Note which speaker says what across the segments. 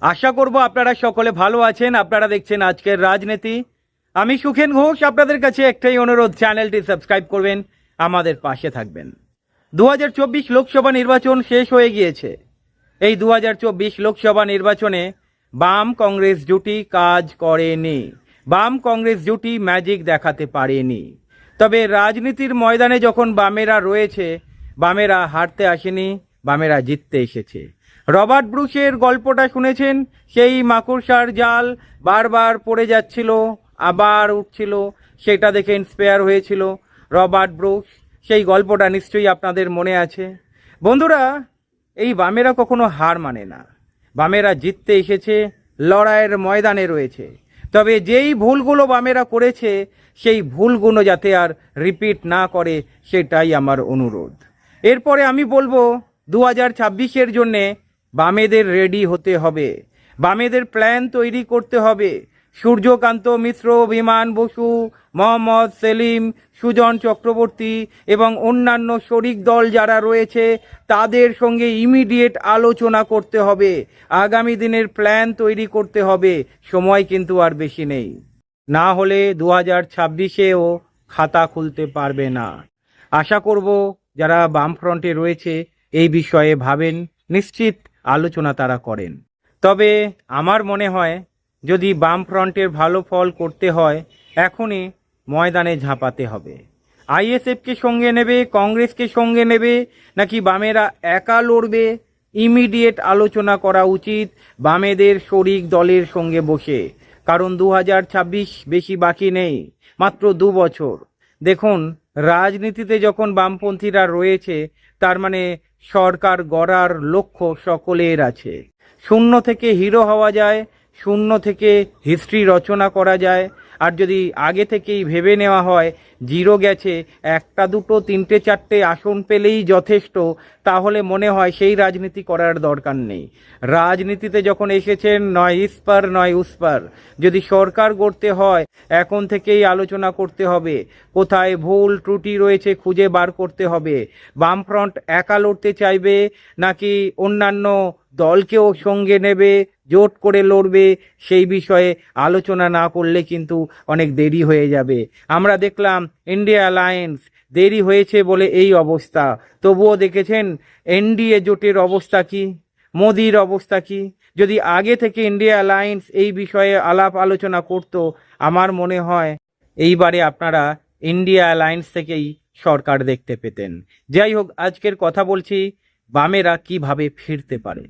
Speaker 1: আশা করব আপনারা সকলে ভালো আছেন। আপনারা দেখছেন আজকের রাজনীতি। আমি সুখেন ঘোষ, আপনাদের কাছে একটাই অনুরোধ, চ্যানেলটি সাবস্ক্রাইব করবেন, আমাদের পাশে থাকবেন। দু হাজার চব্বিশ লোকসভা নির্বাচন শেষ হয়ে গিয়েছে। এই দু হাজার চব্বিশ লোকসভা নির্বাচনে বাম কংগ্রেস জুটি কাজ করেনি। বাম কংগ্রেস জুটি ম্যাজিক দেখাতে পারেনি। তবে রাজনীতির ময়দানে যখন বামেরা রয়েছে, বামেরা হারতে আসেনি, বামেরা জিততে এসেছে। রবার্ট ব্রুসের গল্পটা শুনেছেন? সেই মাকড়সার জাল বারবার পড়ে যাচ্ছিল, আবার উঠছিল, সেটা দেখে ইন্সপায়ার হয়েছিল রবার্ট ব্রুস। সেই গল্পটা নিশ্চয়ই আপনাদের মনে আছে। বন্ধুরা, এই বামেরা কখনো হার মানে না। বামেরা জিততে এসেছে, লড়াইয়ের ময়দানে রয়েছে। তবে যেই ভুলগুলো বামেরা করেছে, সেই ভুলগুলো যাতে আর রিপিট না করে, সেটাই আমার অনুরোধ। এরপরে আমি বলব দু হাজার ছাব্বিশের জন্যে বামেদের রেডি হতে হবে। বামেদের প্ল্যান তৈরি করতে হবে। সূর্যকান্ত মিশ্র বিমান বসু, মোহাম্মদ সেলিম, সুজন চক্রবর্তী এবং অন্যান্য শরিক দল যারা রয়েছে, তাদের সঙ্গে ইমিডিয়েট আলোচনা করতে হবে। আগামী দিনের প্ল্যান তৈরি করতে হবে। সময় কিন্তু আর বেশি নেই। না হলে দু হাজার ছাব্বিশেও খাতা খুলতে পারবে না। আশা করব যারা বামফ্রন্টে রয়েছে, এই বিষয়ে ভাবেন। নিশ্চিত আলোচনা তারা করেন। তবে আমার মনে হয়, যদি বামফ্রন্টের ভালো ফল করতে হয়, এখনই ময়দানে ঝাঁপাতে হবে। আইএসএফকে সঙ্গে নেবে, কংগ্রেসকে সঙ্গে নেবে, নাকি বামেরা একা লড়বে? ইমিডিয়েট আলোচনা করা উচিত বামেদের শরিক দলের সঙ্গে বসে। কারণ দু হাজার ছাব্বিশ বেশি বাকি নেই, মাত্র দু বছর। দেখুন রাজনীতিতে যখন বামপন্থীরা রয়েছে, তার মানে সরকার গড়ার লক্ষ্য সকলের আছে। শূন্য থেকে হিরো হওয়া যায়, শূন্য থেকে হিস্ট্রি রচনা করা যায় আর যদি আগে থেকেই ভেবে নেওয়া হয়, জিরো গেছে, একটা দুটো, তিনটে, চারটে আসন পেলেই যথেষ্ট, তাহলে মনে হয় সেই রাজনীতি করার দরকার নেই। রাজনীতিতে যখন এসেছেন, নয় ইস্পার, নয় উস্পার। যদি সরকার গড়তে হয়, এখন থেকেই আলোচনা করতে হবে, কোথায় ভুল ত্রুটি রয়েছে খুঁজে বার করতে হবে। বামফ্রন্ট একা লড়তে চাইবে, নাকি অন্যান্য দলকেও সঙ্গে নেবে, জোট করে লড়বে, সেই বিষয়ে আলোচনা না করলে কিন্তু অনেক দেরি হয়ে যাবে। আমরা দেখলাম ইন্ডিয়া অ্যালায়েন্স দেরি হয়েছে বলে এই অবস্থা। তবুও দেখেছেন এনডিএ জোটের অবস্থা কি? মোদির অবস্থা কি? যদি আগে থেকে ইন্ডিয়া অ্যালায়েন্স এই বিষয়ে আলাপ আলোচনা করত, আমার মনে হয় এইবারে আপনারা ইন্ডিয়া অ্যালায়েন্স থেকেই সরকার দেখতে পেতেন। যাই হোক, আজকের কথা বলছি, বামেরা কীভাবে ফিরতে পারে?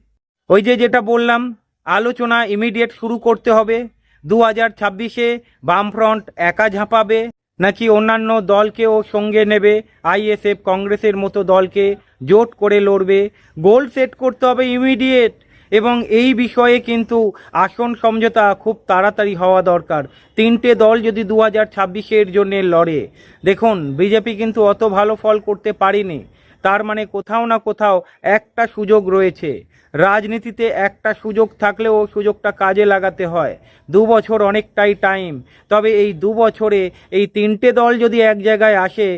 Speaker 1: ওই যে যেটা বললাম, আলোচনা ইমিডিয়েট শুরু করতে হবে। দু হাজার ছাব্বিশে বামফ্রন্ট একা ঝাঁপাবে, নাকি অন্যান্য দলকেও সঙ্গে নেবে। আইএসএফ কংগ্রেসের মতো দলকে জোট করে লড়বে। গোল সেট করতে হবে ইমিডিয়েট এবং এই বিষয়ে কিন্তু আসন সমঝোতা খুব তাড়াতাড়ি হওয়া দরকার। তিনটে দল যদি দু হাজার ছাব্বিশের জন্য লড়ে, দেখুন, বিজেপি কিন্তু অত ভালো ফল করতে পারেনি। তার মানে কোথাও না কোথাও একটা সুযোগ রয়েছে। রাজনীতিতে একটা সুযোগ থাকলেও সুযোগটা কাজে লাগাতে হয়। দু বছর অনেকটাই টাইম তবে এই দু বছরে এই তিনটে দল যদি এক জায়গায় আসে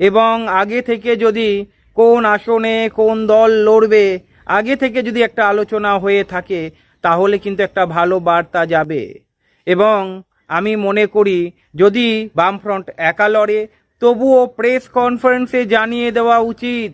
Speaker 1: এবং আগে থেকে যদি কোন আসনে কোন দল লড়বে, আগে থেকে যদি একটা আলোচনা হয়ে থাকে, তাহলে কিন্তু একটা ভালো বার্তা যাবে। এবং আমি মনে করি, যদি বামফ্রন্ট একা লড়ে, তবুও প্রেস কনফারেন্সে জানিয়ে দেওয়া উচিত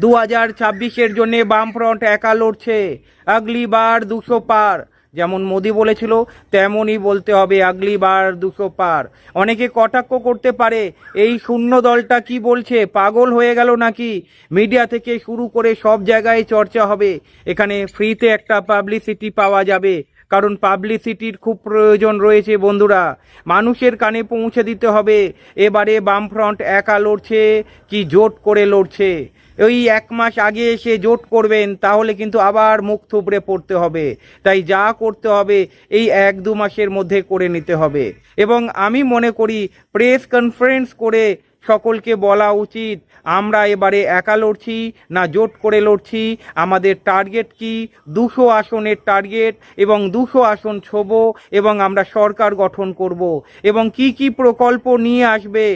Speaker 1: দু হাজার ছাব্বিশের জন্যে বামফ্রন্ট একা লড়ছে। আগলি বার দুশো পার। যেমন মোদি বলেছিল, তেমনই বলতে হবে আগলি বার দুশো পার। অনেকে কটাক্ষ করতে পারে, এই শূন্য দলটা কি বলছে, পাগল হয়ে গেল নাকি? মিডিয়া থেকে শুরু করে সব জায়গায় চর্চা হবে। এখানে ফ্রিতে একটা পাবলিসিটি পাওয়া যাবে। কারণ পাবলিসিটির খুব প্রয়োজন রয়েছে বন্ধুরা। মানুষের কানে পৌঁছে দিতে হবে। এবারে বামফ্রন্ট একা লড়ছে, কি জোট করে লড়ছে? ওই এক মাস আগে এসে জোট করবেন, তাহলে কিন্তু আবার মুখ থুবড়ে পড়তে হবে। তাই যা করতে হবে, এই এক দু মাসের মধ্যে করে নিতে হবে। এবং আমি মনে করি প্রেস কনফারেন্স করে সকলকে বলা উচিত, আমরা এবারে একা লড়ছি না জোট করে লড়ছি, আমাদের টার্গেট কি? দুশো আসনের টার্গেট এবং দুশো আসন ছোব এবং আমরা সরকার গঠন করব এবং কি কি প্রকল্প নিয়ে আসবে,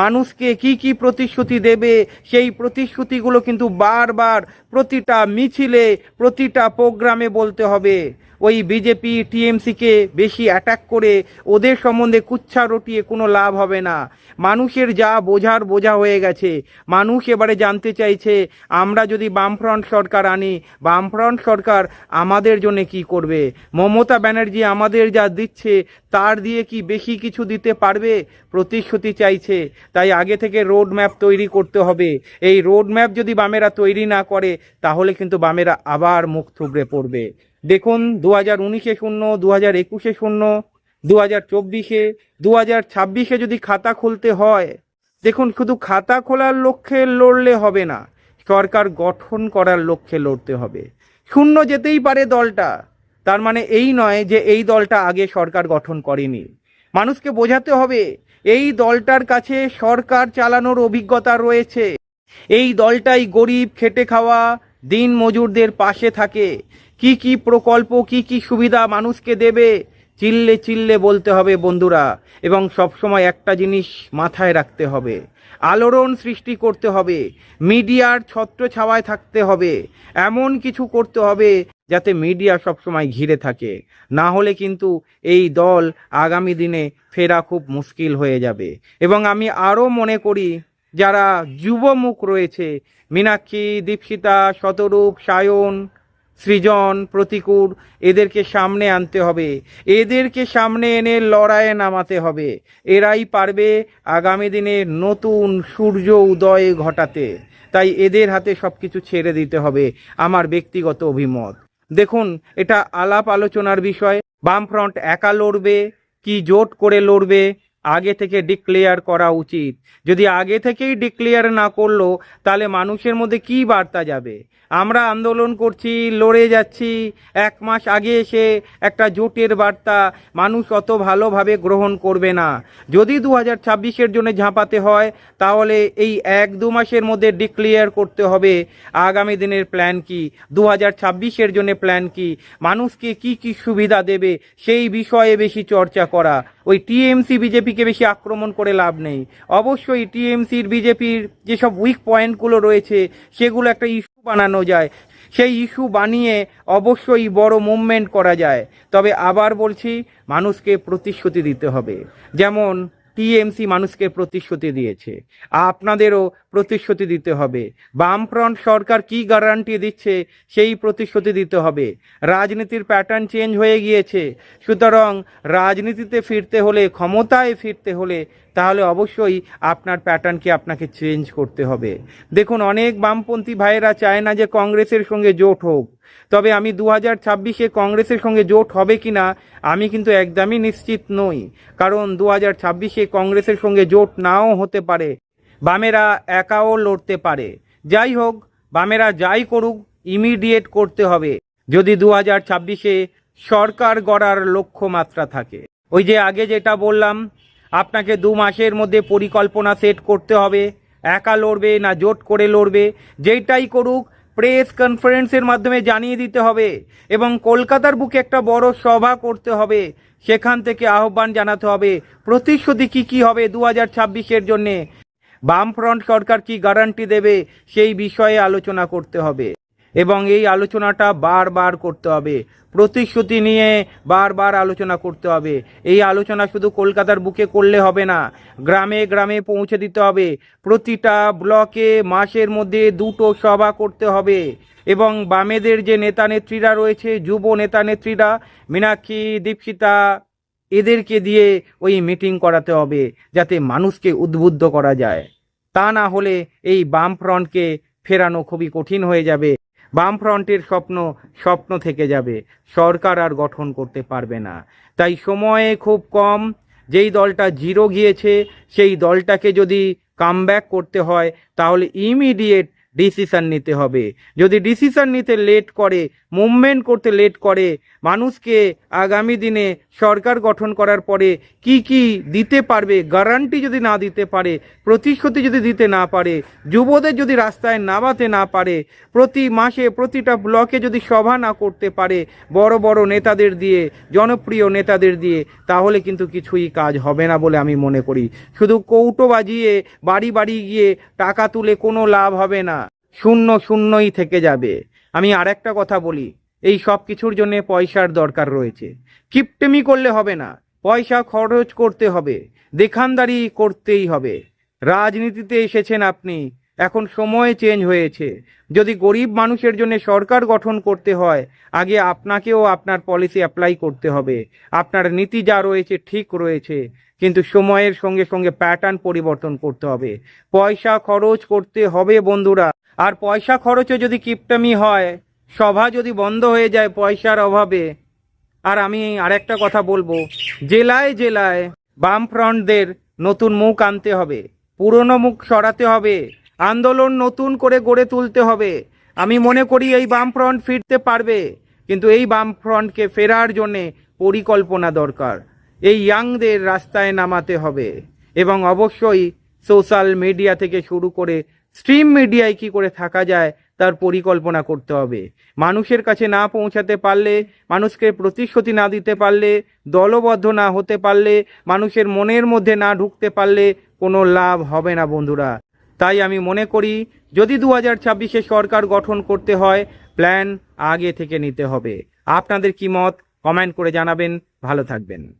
Speaker 1: মানুষকে কি কি প্রতিশ্রুতি দেবে, সেই প্রতিশ্রুতিগুলো কিন্তু বারবার প্রতিটা মিছিলে, প্রতিটা প্রোগ্রামে বলতে হবে। ওই বিজেপি, টিএমসিকে বেশি অ্যাটাক করে ওদের সম্বন্ধে কুচ্ছা রটিয়ে কোনো লাভ হবে না। মানুষের যা বোঝার বোঝা হয়ে গেছে। মানুষ এবারে জানতে চাইছে, আমরা যদি বামফ্রন্ট সরকার আনি, বামফ্রন্ট সরকার আমাদের জন্য কি করবে? মমতা ব্যানার্জি আমাদের যা দিচ্ছে, তার দিয়ে কি বেশি কিছু দিতে পারবে? প্রতিশ্রুতি চাইছে। তাই আগে থেকে রোড ম্যাপ তৈরি করতে হবে। এই রোড ম্যাপ যদি বামেরা তৈরি না করে, তাহলে কিন্তু বামেরা আবার মুখ থুবড়ে পড়বে। দেখুন দু হাজার উনিশে শূন্য দু হাজার একুশে শূন্য দু হাজার চব্বিশে দু হাজার ছাব্বিশে যদি খাতা খুলতে হয়, দেখুন, শুধু খাতা খোলার লক্ষ্যে লড়লে হবে না, সরকার গঠন করার লক্ষ্যে লড়তে হবে। শূন্য যেতেই পারে দলটা, তার মানে এই নয় যে এই দলটা আগে সরকার গঠন করেনি। মানুষকে বোঝাতে হবে, এই দলটার কাছে সরকার চালানোর অভিজ্ঞতা রয়েছে। এই দলটাই গরিব, খেটে খাওয়া দিন মজুরদের পাশে থাকে। কি কি প্রকল্প, কি কি সুবিধা মানুষকে দেবে? চিল্লে চিল্লে বলতে হবে বন্ধুরা, এবং সবসময় একটা জিনিস মাথায় রাখতে হবে, আলোড়ন সৃষ্টি করতে হবে, মিডিয়ার ছত্র ছাওয়ায় থাকতে হবে, এমন কিছু করতে হবে যাতে মিডিয়া সবসময় ঘিরে থাকে। না হলে কিন্তু এই দল আগামী দিনে ফেরা খুব মুশকিল হয়ে যাবে। এবং আমি আরও মনে করি, যারা যুবমুখ রয়েছে, মীনাক্ষী, দীপশিতা, শতরূপ, সায়ন সৃজন, প্রতিকূর, এদেরকে সামনে আনতে হবে। এদেরকে সামনে এনে লড়াইয়ে নামাতে হবে। এরাই পারবে আগামী দিনে নতুন সূর্য উদয় ঘটাতে। তাই এদের হাতে সব কিছু ছেড়ে দিতে হবে আমার ব্যক্তিগত অভিমত। দেখুন, এটা আলাপ আলোচনার বিষয়। বামফ্রন্ট একা লড়বে, কি জোট করে লড়বে আগে থেকে ডিক্লেয়ার করা উচিত। যদি আগে থেকেই ডিক্লেয়ার না করল, তাহলে মানুষের মধ্যে কি বার্তা যাবে? আমরা আন্দোলন করছি, লড়ে যাচ্ছি, এক মাস আগে এসে একটা জোটের বার্তা মানুষ অত ভালোভাবে গ্রহণ করবে না। যদি দু হাজার ছাব্বিশের জন্য ঝাঁপাতে হয়, তাহলে এই এক দু মাসের মধ্যে ডিক্লেয়ার করতে হবে। আগামী দিনের প্ল্যান কি? দু হাজার ছাব্বিশের জন্য প্ল্যান কি? মানুষকে কি কি সুবিধা দেবে? সেই বিষয়ে বেশি চর্চা করা। ওই টিএমসি বিজেপিকে বেশি আক্রমণ করে লাভ নেই। অবশ্যই টিএমসির বিজেপির যেসব উইক পয়েন্টগুলো রয়েছে, সেগুলো একটা ইস্যু বানানো যায়। সেই ইস্যু বানিয়ে অবশ্যই বড় মুভমেন্ট করা যায়। তবে আবার বলছি, মানুষকে প্রতিশ্রুতি দিতে হবে। যেমন টিএমসি মানুষকে প্রতিশ্রুতি দিয়েছে। আপনাদেরও প্রতিশ্রুতি দিতে হবে। বামফ্রন্ট সরকার কি গ্যারান্টি দিচ্ছে, সেই প্রতিশ্রুতি দিতে হবে। রাজনীতির প্যাটার্ন চেঞ্জ হয়ে গিয়েছে। সুতরাং রাজনীতিতে ফিরতে হলে, ক্ষমতায় ফিরতে হলে, তাহলে অবশ্যই আপনার প্যাটার্নকে আপনাকে চেঞ্জ করতে হবে। দেখুন, অনেক বামপন্থী ভাইয়েরা চায় না যে কংগ্রেসের সঙ্গে জোট হোক। তবে আমি দু হাজার ছাব্বিশে কংগ্রেসের সঙ্গে জোট হবে কি না আমি কিন্তু একদমই নিশ্চিত নই। কারণ দু হাজার ছাব্বিশে কংগ্রেসের সঙ্গে জোট নাও হতে পারে, বামেরা একাও লড়তে পারে। যাই হোক, বামেরা যাই করুক, ইমিডিয়েট করতে হবে, যদি দু হাজার ছাব্বিশে সরকার গড়ার লক্ষ্যমাত্রা থাকে। ওই যে আগে যেটা বললাম, আপনাকে দু মাসের মধ্যে পরিকল্পনা সেট করতে হবে, একা লড়বে না জোট করে লড়বে যেটাই করুক প্রেস কনফারেন্সের মাধ্যমে জানিয়ে দিতে হবে এবং কলকাতার বুকে একটা বড় সভা করতে হবে। সেখান থেকে আহ্বান জানাতে হবে, প্রতিশ্রুতি কি কি হবে দু হাজার ছাব্বিশের জন্যে? বামফ্রন্ট সরকার কি গ্যারান্টি দেবে সেই বিষয়ে আলোচনা করতে হবে। এবং এই আলোচনাটা বারবার করতে হবে। প্রতিশ্রুতি নিয়ে বারবার আলোচনা করতে হবে। এই আলোচনা শুধু কলকাতার বুকে করলে হবে না, গ্রামে গ্রামে পৌঁছে দিতে হবে। প্রতিটা ব্লকে মাসের মধ্যে দুটো সভা করতে হবে এবং বামেদের যে নেতা নেত্রীরা রয়েছে, যুব নেতা নেত্রীরা, মীনাক্ষী, দীপশিতা, এদেরকে দিয়ে ওই মিটিং করাতে হবে যাতে মানুষকে উদ্বুদ্ধ করা যায়। তা না হলে এই বামফ্রন্টকে ফেরানো খুবই কঠিন হয়ে যাবে। বামফ্রন্টের স্বপ্ন স্বপ্ন থেকে যাবে। সরকার আর গঠন করতে পারবে না। তাই সময়ে খুব কম যেই দলটা জিরো গিয়েছে, সেই দলটাকে যদি কামব্যাক করতে হয়, তাহলে ইমিডিয়েট ডিসিশন নিতে হবে। যদি ডিসিশান নিতে লেট করে মুভমেন্ট করতে লেট করে, মানুষকে আগামী দিনে সরকার গঠন করার পরে কি কি দিতে পারবে গ্যারান্টি যদি না দিতে পারে, প্রতিশ্রুতি যদি দিতে না পারে, যুবদের যদি রাস্তায় নামাতে না পারে, প্রতি মাসে প্রতিটা ব্লকে যদি সভা না করতে পারে, বড় বড় নেতাদের দিয়ে, জনপ্রিয় নেতাদের দিয়ে, তাহলে কিন্তু কিছুই কাজ হবে না বলে আমি মনে করি। শুধু কৌটো বাজিয়ে বাড়ি বাড়ি গিয়ে টাকা তুলে কোনো লাভ হবে না। শূন্য শূন্যই থেকে যাবে। আমি আরেকটা কথা বলি, এই সব কিছুর জন্য পয়সার দরকার রয়েছে। কিপটেমি করলে হবে না, পয়সা খরচ করতে হবে, দেখানদারি করতেই হবে। রাজনীতিতে এসেছেন আপনি, এখন সময় চেঞ্জ হয়েছে। যদি গরিব মানুষের জন্য সরকার গঠন করতে হয়, আগে আপনাকেও আপনার পলিসি অ্যাপ্লাই করতে হবে। আপনার নীতি যা রয়েছে ঠিক রয়েছে, কিন্তু সময়ের সঙ্গে সঙ্গে প্যাটার্ন পরিবর্তন করতে হবে। পয়সা খরচ করতে হবে বন্ধুরা। আর পয়সা খরচে যদি কিপটামি হয়, সভা যদি বন্ধ হয়ে যায় পয়সার অভাবে। আর আমি আরেকটা কথা বলব, জেলায় জেলায় বামফ্রন্টদের নতুন মুখ আনতে হবে, পুরনো মুখ সরাতে হবে, আন্দোলন নতুন করে গড়ে তুলতে হবে। আমি মনে করি এই বামফ্রন্ট ফিরতে পারবে, কিন্তু এই বামফ্রন্টকে ফেরার জন্যে পরিকল্পনা দরকার। এই ইয়াংদের রাস্তায় নামাতে হবে এবং অবশ্যই সোশ্যাল মিডিয়া থেকে শুরু করে স্ট্রিম মিডিয়ায় কি করে থাকা যায়, তার পরিকল্পনা করতে হবে। মানুষের কাছে না পৌঁছাতে পারলে, মানুষকে প্রতিশ্রুতি না দিতে পারলে, দলবদ্ধ না হতে পারলে, মানুষের মনের মধ্যে না ঢুকতে পারলে কোনো লাভ হবে না বন্ধুরা। তাই আমি মনে করি, যদি দু হাজার ছাব্বিশে সরকার গঠন করতে হয়, প্ল্যান আগে থেকে নিতে হবে। আপনাদের কি মত? কমেন্ট করে জানাবেন। ভালো থাকবেন।